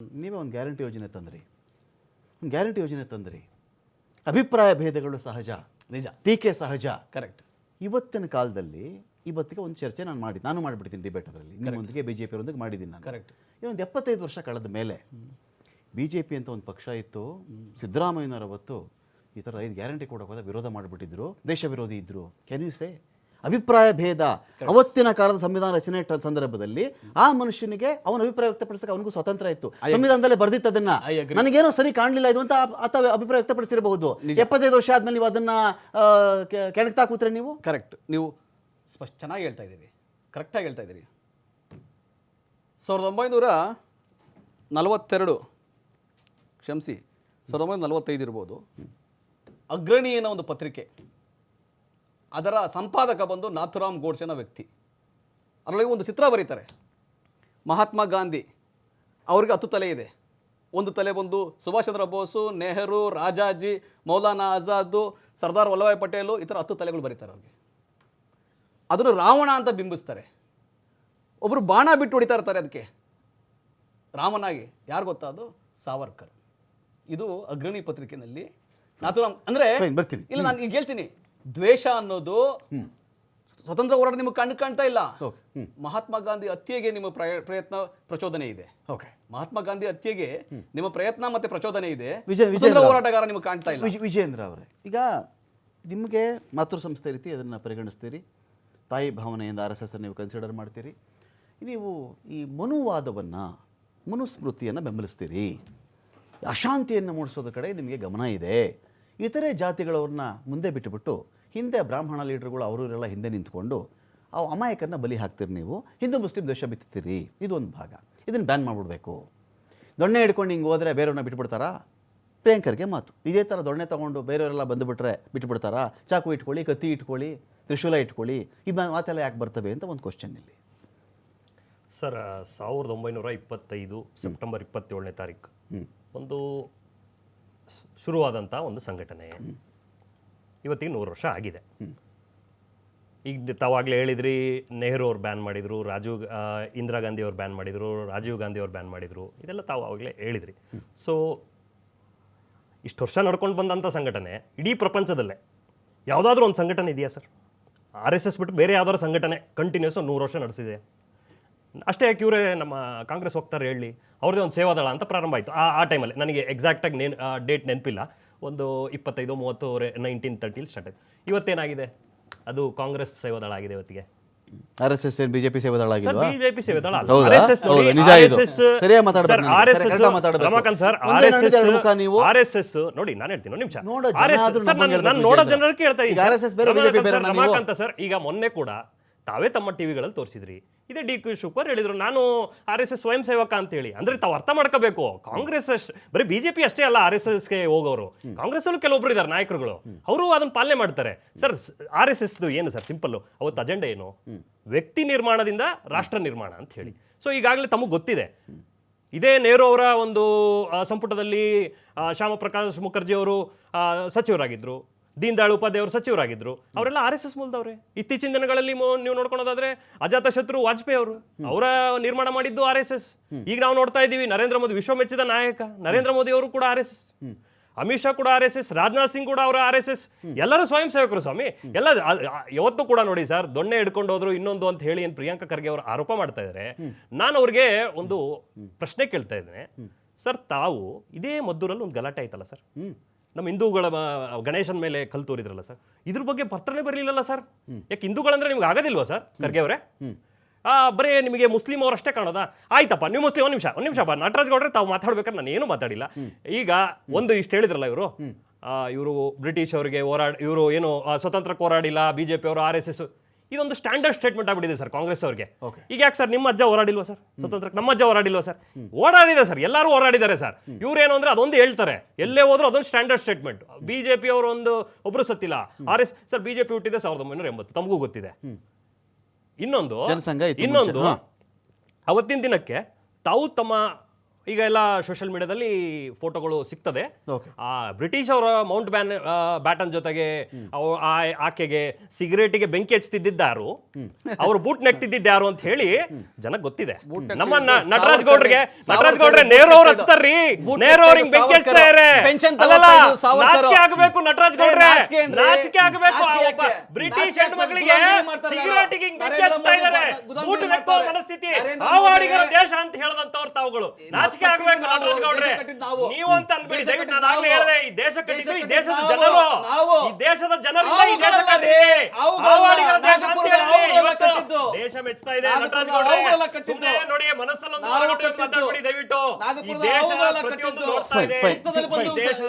ನೀವೇ ಒಂದು ಗ್ಯಾರಂಟಿ ಯೋಜನೆ ತಂದ್ರಿ. ಒಂದು ಗ್ಯಾರಂಟಿ ಯೋಜನೆ ತಂದ್ರಿ. ಅಭಿಪ್ರಾಯ ಭೇದಗಳು ಸಹಜ ನಿಜ ಟೀಕೆ ಸಹಜ. ಕರೆಕ್ಟ್ ಇವತ್ತಿನ ಕಾಲದಲ್ಲಿ ಇವತ್ತಿಗೆ ಒಂದು ಚರ್ಚೆ ನಾನು ಮಾಡಿ ನಾನು ಮಾಡಿಬಿಡ್ತೀನಿ ಡಿಬೇಟ್ ಅದರಲ್ಲಿ. ನಿಮ್ಮೊಂದಿಗೆ ಬಿ ಜೆ ಪಿಯವರೊಂದಿಗೆ ಮಾಡಿದ್ದೀನಿ ನಾನು. ಕರೆಕ್ಟ್ ಒಂದು ಎಪ್ಪತ್ತೈದು ವರ್ಷ ಕಳೆದ ಮೇಲೆ ಬಿ ಜೆ ಪಿ ಅಂತ ಒಂದು ಪಕ್ಷ ಇತ್ತು ಸಿದ್ದರಾಮಯ್ಯನವರು ಅವತ್ತು ಈ ಥರ ಐದು ಗ್ಯಾರಂಟಿ ಕೊಡೋಕೆ ವಿರೋಧ ಮಾಡಿಬಿಟ್ಟಿದ್ರು ದೇಶ ವಿರೋಧಿ ಇದ್ದರು ಕ್ಯಾನ್ ಯು ಸೇ ಅಭಿಪ್ರಾಯ ಭೇದ ಅವತ್ತಿನ ಕಾಲದ ಸಂವಿಧಾನ ರಚನೆ ಸಂದರ್ಭದಲ್ಲಿ ಆ ಮನುಷ್ಯನಿಗೆ ಅವನ ಅಭಿಪ್ರಾಯ ವ್ಯಕ್ತಪಡಿಸಕ್ಕೆ ಅವನಿಗೂ ಸ್ವತಂತ್ರ ಇತ್ತು. ಸಂವಿಧಾನದಲ್ಲೇ ಬರ್ದಿತ್ತು ಅದನ್ನ agree. ನನಗೇನೋ ಸರಿ ಕಾಣಲಿಲ್ಲ ಇದು ಅಂತ ಆತ ಅಭಿಪ್ರಾಯ ವ್ಯಕ್ತಪಡಿಸಿರಬಹುದು. ಎಪ್ಪತ್ತೈದು ವರ್ಷ ಆದ್ಮೇಲೆ ನೀವು ಅದನ್ನ ಕೆಣಕ್ತಾ ಕೂತ್ರೆ ನೀವು? ಕರೆಕ್ಟ್ ನೀವು ಸ್ಪಷ್ಟ ಚೆನ್ನಾಗಿ ಹೇಳ್ತಾ ಇದ್ದೀರಿ. ಕರೆಕ್ಟಾಗಿ ಹೇಳ್ತಾ ಇದ್ದೀರಿ. ಸಾವಿರದ ಒಂಬೈನೂರ ನಲವತ್ತೆರಡು ಕ್ಷಮಿಸಿ ಸಾವಿರದ ಒಂಬೈನೂರ ನಲವತ್ತೈದು ಇರ್ಬೋದು. ಅಗ್ರಣಿ ಅನ್ನೋ ಒಂದು ಪತ್ರಿಕೆ. ಅದರ ಸಂಪಾದಕ ಬಂದು ನಾಥುರಾಮ್ ಗೋಡ್ಸೆ ಅನ್ನೋ ವ್ಯಕ್ತಿ. ಅದರೊಳಗೆ ಒಂದು ಚಿತ್ರ ಬರೀತಾರೆ. ಮಹಾತ್ಮ ಗಾಂಧಿ ಅವ್ರಿಗೆ ಹತ್ತು ತಲೆ ಇದೆ. ಒಂದು ತಲೆ ಬಂದು ಸುಭಾಷ್ ಚಂದ್ರ ಬೋಸು ನೆಹರು ರಾಜಾಜಿ ಮೌಲಾನಾ ಆಜಾದು ಸರ್ದಾರ್ ವಲ್ಲಭಾಯ್ ಪಟೇಲು ಈ ಥರ ಹತ್ತು ತಲೆಗಳು ಬರೀತಾರೆ ಅವ್ರಿಗೆ. ಅದನ್ನು ರಾವಣ ಅಂತ ಬಿಂಬಿಸ್ತಾರೆ. ಒಬ್ಬರು ಬಾಣ ಬಿಟ್ಟು ಹೊಡಿತಾ ಇರ್ತಾರೆ ಅದಕ್ಕೆ. ರಾಮನಾಗಿ ಯಾರು ಗೊತ್ತಾ ಅದು? ಸಾವರ್ಕರ್. ಇದು ಅಗ್ರಣಿ ಪತ್ರಿಕೆಯಲ್ಲಿ ನಾಥುರಾಮ್ ಅಂದ್ರೆ ಬರ್ತೀನಿ. ಇಲ್ಲ ನಾನು ಈಗ ಹೇಳ್ತೀನಿ. ದ್ವೇಷ ಅನ್ನೋದು ಸ್ವತಂತ್ರ ಹೋರಾಟ ನಿಮಗೆ ಕಣ್ಣು ಕಾಣ್ತಾ ಇಲ್ಲ. ಮಹಾತ್ಮ ಗಾಂಧಿ ಹತ್ಯೆಗೆ ನಿಮ್ಮ ಪ್ರಯ- ಪ್ರಯತ್ನ ಪ್ರಚೋದನೆ ಇದೆ. ಓಕೆ. ಮಹಾತ್ಮ ಗಾಂಧಿ ಹತ್ಯೆಗೆ ನಿಮ್ಮ ಪ್ರಯತ್ನ ಮತ್ತೆ ಪ್ರಚೋದನೆ ಇದೆ. ಹೋರಾಟಗಾರ ನಿಮಗೆ ಕಾಣ್ತಾ ಇಲ್ಲ. ವಿಜ್ ವಿಜೇಂದ್ರ ಅವರೇ. ಈಗ ನಿಮಗೆ ಮಾತೃ ಸಂಸ್ಥೆ ರೀತಿ ಅದನ್ನು ಪರಿಗಣಿಸ್ತೀರಿ? ತಾಯಿ ಭಾವನೆಯಿಂದ ಆರ್ ಎಸ್ ಎಸ್ ನೀವು ಕನ್ಸಿಡರ್ ಮಾಡ್ತೀರಿ? ನೀವು ಈ ಮನುವಾದವನ್ನು ಮನುಸ್ಮೃತಿಯನ್ನು ಬೆಂಬಲಿಸ್ತೀರಿ. ಅಶಾಂತಿಯನ್ನು ಮೂಡಿಸೋದ ಕಡೆ ನಿಮಗೆ ಗಮನ ಇದೆ. ಇತರೆ ಜಾತಿಗಳವ್ರನ್ನ ಮುಂದೆ ಬಿಟ್ಟುಬಿಟ್ಟು ಹಿಂದೆ ಬ್ರಾಹ್ಮಣ ಲೀಡರ್ಗಳು ಅವರು ಇವರೆಲ್ಲ ಹಿಂದೆ ನಿಂತ್ಕೊಂಡು ಆ ಅಮಾಯಕರನ್ನ ಬಲಿ ಹಾಕ್ತೀರಿ ನೀವು ಹಿಂದೂ ಮುಸ್ಲಿಂ ದೇಶ ಬಿತ್ತೀರಿ ಇದು ಒಂದು ಭಾಗ ಇದನ್ನು ಬ್ಯಾನ್ ಮಾಡಿಬಿಡ್ಬೇಕು. ದೊಣ್ಣೆ ಹಿಡ್ಕೊಂಡು ಹಿಂಗೆ ಹೋದರೆ ಬೇರೆಯವ್ರನ್ನ ಬಿಟ್ಬಿಡ್ತಾರಾ? ಪ್ರಿಯಾಂಕರ್ಗೆ ಮಾತು. ಇದೇ ಥರ ದೊಣ್ಣೆ ತೊಗೊಂಡು ಬೇರೆಯವರೆಲ್ಲ ಬಂದುಬಿಟ್ರೆ ಬಿಟ್ಬಿಡ್ತಾರಾ? ಚಾಕು ಇಟ್ಕೊಳ್ಳಿ ಕತ್ತಿ ಇಟ್ಕೊಳ್ಳಿ ತ್ರಿಶೂಲ ಇಟ್ಕೊಳ್ಳಿ ಈ ಮಾತೆಲ್ಲ ಯಾಕೆ ಬರ್ತವೆ ಅಂತ ಒಂದು ಕ್ವಶನ್ ಇಲ್ಲಿ. ಸರ್ ಸಾವಿರದ ಒಂಬೈನೂರ ಇಪ್ಪತ್ತೈದು ಸೆಪ್ಟೆಂಬರ್ ಇಪ್ಪತ್ತೇಳನೇ ತಾರೀಕು ಒಂದು ಶುರುವಾದಂಥ ಒಂದು ಸಂಘಟನೆ. ಇವತ್ತಿಗೆ ನೂರು ವರ್ಷ ಆಗಿದೆ. ಈಗ ತಾವಾಗಲೇ ಹೇಳಿದ್ರಿ, ನೆಹರು ಅವ್ರು ಬ್ಯಾನ್ ಮಾಡಿದರು, ರಾಜೀವ್ ಇಂದಿರಾ ಗಾಂಧಿ ಅವ್ರು ಬ್ಯಾನ್ ಮಾಡಿದರು, ರಾಜೀವ್ ಗಾಂಧಿ ಅವ್ರು ಬ್ಯಾನ್ ಮಾಡಿದರು, ಇದೆಲ್ಲ ತಾವು ಆವಾಗಲೇ ಹೇಳಿದ್ರಿ. ಸೊ ಇಷ್ಟು ವರ್ಷ ನಡ್ಕೊಂಡು ಬಂದಂಥ ಸಂಘಟನೆ ಇಡೀ ಪ್ರಪಂಚದಲ್ಲೇ. ಯಾವುದಾದ್ರೂ ಒಂದು ಸಂಘಟನೆ ಇದೆಯಾ ಸರ್? ಆರ್ ಎಸ್ ಎಸ್ ಬಿಟ್ಟು ಬೇರೆ ಯಾವ್ದಾದ್ರು ಸಂಘಟನೆ ಕಂಟಿನ್ಯೂಸ್ ನೂರು ವರ್ಷ ನಡೆಸಿದೆ. ಅಷ್ಟೇ ಯಾಕೆ ಇವರೇ ನಮ್ಮ ಕಾಂಗ್ರೆಸ್ ಹೋಗ್ತಾರೆ ಹೇಳಿ ಅವ್ರದ್ದೇ ಒಂದು ಸೇವಾದಳ ಅಂತ ಪ್ರಾರಂಭ ಆಯಿತು ಆ ಆ ಟೈಮಲ್ಲಿ ನನಗೆ ಎಕ್ಸಾಕ್ಟಾಗಿ ನೇನ್ ಡೇಟ್ ನೆನಪಿಲ್ಲ ಒಂದು ಇಪ್ಪತ್ತೈದು ಮೂವತ್ತು ನೈನ್ಟೀನ್ ತರ್ಟಿಲಿ ಸ್ಟಾರ್ಟ್ ಆಯಿತು ಇವತ್ತೇನಾಗಿದೆ ಅದು ಕಾಂಗ್ರೆಸ್ ಸೇವಾದಳ ಆಗಿದೆ ಇವತ್ತಿಗೆ R S S BJP Sevadal P BJP Sevadal R S S? ನಿಜ ಇದು. RSS ಸರಿಯಾಗಿ ಮಾತಾಡ್ಬೇಕು ಸರ್, ನೀವು. ಎಸ್ ಸರಿ, ಕರೆಕ್ಟಾಗಿ ಮಾತಾಡ್ಬೇಕು. ರಮಾಕಾಂತ್ ಸರ್ ಒಂದೇ RSS ನಡೆದ ಎರಡು ಮುಖ ನೀವು. RSS ನೋಡಿ ನಾನು ಹೇಳ್ತೀನಿ ಒಂದು ನಿಮಿಷ ನೋಡೋ ಜನ ಸರ್, ನಾನು- ನೋಡೋ ವಿಜಯೇಂದ್ರ. ಜನರು ಕೇಳ್ತಾ ಇದ್ದೀನಿ RSS ಬೇರೆ, ರಮಾಕಾಂತ್ ಬೇರೆ ನೀವು? ರಮಾಕಾಂತ್ ಸರ್ ಈಗ ಮೊನ್ನೆ ಕೂಡ ತಾವೇ ತಮ್ಮ ಟಿವಿಗಳಲ್ಲಿ ತೋರಿಸಿದ್ರಿ. ಇದೇ ಡಿ ಕೆ ಶಿವಕುಮಾರ್ ಹೇಳಿದರು ನಾನು ಆರ್ ಎಸ್ ಎಸ್ ಸ್ವಯಂ ಸೇವಕ ಅಂತ ಹೇಳಿ ಅಂದ್ರೆ ತಾವು ಅರ್ಥ ಮಾಡ್ಕೋಬೇಕು. ಕಾಂಗ್ರೆಸ್ ಅಷ್ಟ್- ಬರೀ ಬಿಜೆಪಿ ಅಷ್ಟೇ ಅಲ್ಲ ಆರ್ ಎಸ್ ಎಸ್ಗೆ ಹೋಗೋರು. ಕಾಂಗ್ರೆಸ್ ಅಲ್ಲೂ ಕೆಲವೊಬ್ರು ಇದ್ದಾರೆ ನಾಯಕರುಗಳು. ಅವರು ಅದನ್ನು ಪಾಲನೆ ಮಾಡ್ತಾರೆ. ಸರ್ ಆರ್ ಎಸ್ ಎಸ್ದು ಏನು ಸರ್ ಸಿಂಪಲ್ಲು? ಅವತ್ತು ಅಜೆಂಡಾ ಏನು? ವ್ಯಕ್ತಿ ನಿರ್ಮಾಣದಿಂದ ರಾಷ್ಟ್ರ ನಿರ್ಮಾಣ ಅಂತ ಹೇಳಿ. ಸೊ ಈಗಾಗಲೇ ತಮಗೆ ಗೊತ್ತಿದೆ. ಇದೇ ನೆಹರು ಅವರ ಒಂದು ಸಂಪುಟದಲ್ಲಿ ಆ, ಶ್ಯಾಮಪ್ರಕಾಶ್ ಮುಖರ್ಜಿ ಅವರು ಆ, ಸಚಿವರಾಗಿದ್ರು. ದೀನ್ ದಯಾಳ್ ಉಪಾಧ್ಯಾಯ ಅವರು ಸಚಿವರಾಗಿದ್ರು. ಅವರೆಲ್ಲ ಆರ್ ಎಸ್ ಎಸ್ ಮೂಲದವ್ರೆ. ಇತ್ತೀಚಿನ ದಿನಗಳಲ್ಲಿ ನೀವು ನೋಡ್ಕೊಳೋದಾದ್ರೆ ಅಜಾತ ಶತ್ರು ವಾಜಪೇಯಿ ಅವರು. ಅವರ ನಿರ್ಮಾಣ ಮಾಡಿದ್ದು ಆರ್ ಎಸ್ ಎಸ್. ಈಗ ನಾವು ನೋಡ್ತಾ ಇದ್ದೀವಿ ನರೇಂದ್ರ ಮೋದಿ, ವಿಶ್ವ ಮೆಚ್ಚಿದ ನಾಯಕ. ನರೇಂದ್ರ ಮೋದಿ ಅವರು ಕೂಡ R S S. Amit Shah ಕೂಡ R S S. Rajnath Singh ಕೂಡ ಅವರ ಆರ್ ಎಸ್ ಎಸ್. ಎಲ್ಲರೂ ಸ್ವಯಂ ಸೇವಕರು ಸ್ವಾಮಿ. ಎಲ್ಲ ಯಾವತ್ತೂ ಕೂಡ ನೋಡಿ ಸರ್, ದೊಣ್ಣೆ ಹಿಡ್ಕೊಂಡು ಹೋದ್ರು ಇನ್ನೊಂದು ಅಂತ ಹೇಳಿ ಏನು ಪ್ರಿಯಾಂಕಾ ಖರ್ಗೆ ಅವರು ಆರೋಪ ಮಾಡ್ತಾ ಇದ್ದಾರೆ ನಾನು ಅವ್ರಿಗೆ ಒಂದು ಪ್ರಶ್ನೆ ಕೇಳ್ತಾ ಇದ್ದೇನೆ. ಸರ್, ತಾವು ಇದೇ ಮದ್ದೂರಲ್ಲಿ ಒಂದು ಗಲಾಟೆ ಆಯ್ತಲ್ಲ ಸರ್? ನಮ್ಮ ಹಿಂದೂಗಳ ಗಣೇಶನ ಮೇಲೆ ಕಲ್ ತೋರಿದ್ರಲ್ಲ ಸರ್ ಇದ್ರ ಬಗ್ಗೆ ಪತ್ರನೇ ಬರಲಿಲ್ಲಲ್ಲ ಸರ್. ಯಾಕೆ ಹಿಂದೂಗಳಂದ್ರೆ ನಿಮ್ಗೆ ಆಗೋದಿಲ್ವ ಸರ್ ಖರ್ಗೆ ಅವರೇ? ಆ ಬರೀ ನಿಮಗೆ ಮುಸ್ಲಿಂ ಅವರಷ್ಟೇ ಕಾಣೋದಾ? ಆಯ್ತಪ್ಪ ನೀವು ಮುಸ್ಲಿಂ ಒಂದು ನಿಮಿಷ ಒಂದು ನಿಮಿಷ ಬಾ. ನಟರಾಜ್ ಗೌಡ್ರೆ ತಾವು ಮಾತಾಡ್ಬೇಕಾದ್ರೆ ನಾನು ಏನು ಮಾತಾಡಿಲ್ಲ. ಈಗ ಒಂದು ಇಷ್ಟು ಹೇಳಿದ್ರಲ್ಲ ಇವರು? ಇವರು ಬ್ರಿಟಿಷ್ ಅವರಿಗೆ ಹೋರಾಡ ಇವರು ಏನು ಸ್ವತಂತ್ರಕ್ಕೆ ಹೋರಾಡಿಲ್ಲ ಬಿಜೆಪಿ ಅವರು ಆರ್ ಎಸ್ ಎಸ್ ಇದೊಂದು ಸ್ಟ್ಯಾಂಡರ್ಡ್ ಸ್ಟೇಟ್ಮೆಂಟ್ ಆಗ್ಬಿಟ್ಟಿದೆ ಸರ್ ಕಾಂಗ್ರೆಸ್ ಅವರಿಗೆ. ಈಗ ಯಾಕೆ ಸರ್ ನಿಮ್ಮ ಅಜ್ಜ ಹೋರಾಡಿಲ್ವಾ ಸರ್ ಸ್ವತಂತ್ರಕ್ಕೆ ನಮ್ಮ ಅಜ್ಜ ಹೋರಾಡಿಲ್ವಾ ಸರ್ ಓಡಾಡಿದೆ ಸರ್ ಎಲ್ಲರೂ ಹೋರಾಡಿದ್ದಾರೆ ಸರ್ ಇವ್ರೇನು ಅಂದ್ರೆ ಅದೊಂದು ಹೇಳ್ತಾರೆ. ಎಲ್ಲೇ ಹೋದ್ರು ಅದೊಂದು ಸ್ಟ್ಯಾಂಡರ್ಡ್ ಸ್ಟೇಟ್ಮೆಂಟ್ ಬಿಜೆಪಿ ಅವರು ಒಂದು ಒಬ್ರು ಸತ್ತಿಲ್ಲ. ಆರ್ ಎಸ್ ಸರ್ ಬಿಜೆಪಿ ಹುಟ್ಟಿದೆ ಸಾವಿರದ ಒಂಬೈನೂರ ಎಂಬತ್ತು. ತಮಗೂ ಗೊತ್ತಿದೆ. ಇನ್ನೊಂದು. ಇನ್ನೊಂದು. ಅವತ್ತಿನ ದಿನಕ್ಕೆ ತಾವು ತಮ್ಮ ಈಗ ಎಲ್ಲ ಸೋಷಿಯಲ್ ಮೀಡಿಯಾದಲ್ಲಿ ಫೋಟೋಗಳು ಸಿಗ್ತದೆ. ಆ ಬ್ರಿಟಿಷ್ ಅವರ ಮೌಂಟ್ ಬ್ಯಾನ್ ಬ್ಯಾಟನ್ ಜೊತೆಗೆ ಆ- ಆಕೆಗೆ ಸಿಗರೇಟಿಗೆ ಬೆಂಕಿ ಹಚ್ತಿದ್ದಾರು ಅವ್ರು ಬೂಟ್ ನೆಕ್ತಿದ್ದಿದ್ದು ಯಾರು ಅಂತ ಹೇಳಿ ಜನಕ್ಕೆ ಗೊತ್ತಿದೆ. ನಮ್ಮ ನಟರಾಜ್ ಗೌಡ್ರಿಗೆ ನಟರಾಜ್ ಗೌಡ್ರೆ ನೇರ ಅವ್ರು ಹಚ್ತಾರ್ರಿ. ನೇರ ಅವ್ರಿಗೆ ಬೆಂಕಿ ಹಚ್ತಾರೆ ನಾಚಿಕೆ ಆಗಬೇಕು ನಟರಾಜ್ ಗೌಡ್ರೆ. ನಾಚಿಕೆ ಆಗಬೇಕು? ಬ್ರಿಟಿಷ್ ಹೆಣ್ಮಕ್ಳಿಗೆ ಸಿಗರೇಟಿಗೆ ಬೆಂಕಿ ಹಚ್ತಾ ಗುಲಾಮಗಿರಿ ಬೂಟ್ ನೆಕ್ಕೋ. ಮನಸ್ಥಿತಿ. ಮೋದಿ ದೇಶ ಅಂತ ಹೇಳದಂತವ್ರು ತಾವುಗಳು. ನಾಚಿಕೆ ಆಗಬೇಕು ನಟರಾಜ್ ಗೌಡ್ರೆ. ನಾವು. ಅಂತ ಅನ್ಬಿಡಿ ದಯವಿಟ್ಟು ನಾನು ಆಗ್ಲೇ ಹೇಳಿದೆ ಈ ದೇಶ ಕಟ್ಟಿದ್ದು ಈ ದೇಶದ ಜನರು. ನಾವು. ಈ ದೇಶದ ಜನರು ಈ ದೇಶ ಅವುಗಳಲ್ಲ ಕಟ್ಟಿದೆ ರೀ, ಅವುಗಳಲ್ಲ. ಆವಾಡಿಗರ ದೇಶ ಅಂತ ಹೇಳಿ ಇವತ್ತು ದೇಶ ಮೆಚ್ಚುತ್ತಾ ಇದೆ. ನಟರಾಜ್ ಗೌಡ್ರೆ. ಸುಮ್ಮನೆ ನೋಡಿ ಮನಸ್ಸಲ್ಲಿ ಒಂದು ನಾವು ಮಾತಾಡ್ಬೇಡಿ ದಯವಿಟ್ಟು. ಈ ದೇಶದ ಪ್ರತಿಯೊಂದು ನೋಡ್ತಾ ಇದೆ. ದೇಶದ